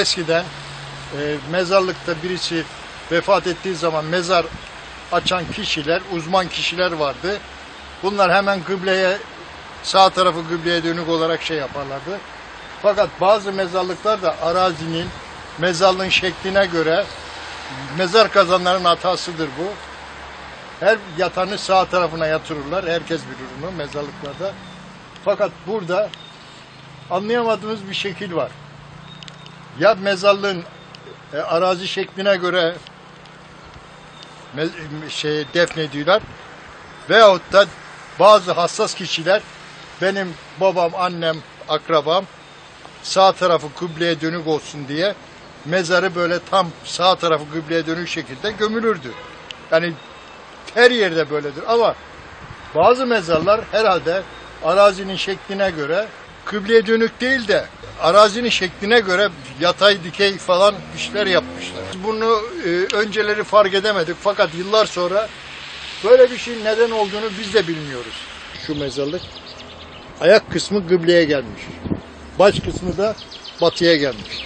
Eskiden e, mezarlıkta birisi vefat ettiği zaman mezar açan kişiler, uzman kişiler vardı. Bunlar hemen kıbleye, sağ tarafı kıbleye dönük olarak şey yaparlardı. Fakat bazı mezarlıklar da arazinin, mezarlığın şekline göre mezar kazanların hatasıdır bu. Her yatanı sağ tarafına yatırırlar. Herkes bilir bunu mezarlıklarda. Fakat burada anlayamadığımız bir şekil var. Ya mezarlığın e, arazi şekline göre şey defnediyorlar veyahut da bazı hassas kişiler benim babam, annem, akrabam sağ tarafı kıbleye dönük olsun diye mezarı böyle tam sağ tarafı kıbleye dönük şekilde gömülürdü. Yani her yerde böyledir ama bazı mezarlar herhalde arazinin şekline göre kıbleye dönük değil de arazinin şekline göre yatay dikey falan işler yapmışlar. Bunu e, önceleri fark edemedik fakat yıllar sonra böyle bir şeyin neden olduğunu biz de bilmiyoruz. Şu mezarlık ayak kısmı kıbleye gelmiş. Baş kısmı da batıya gelmiş.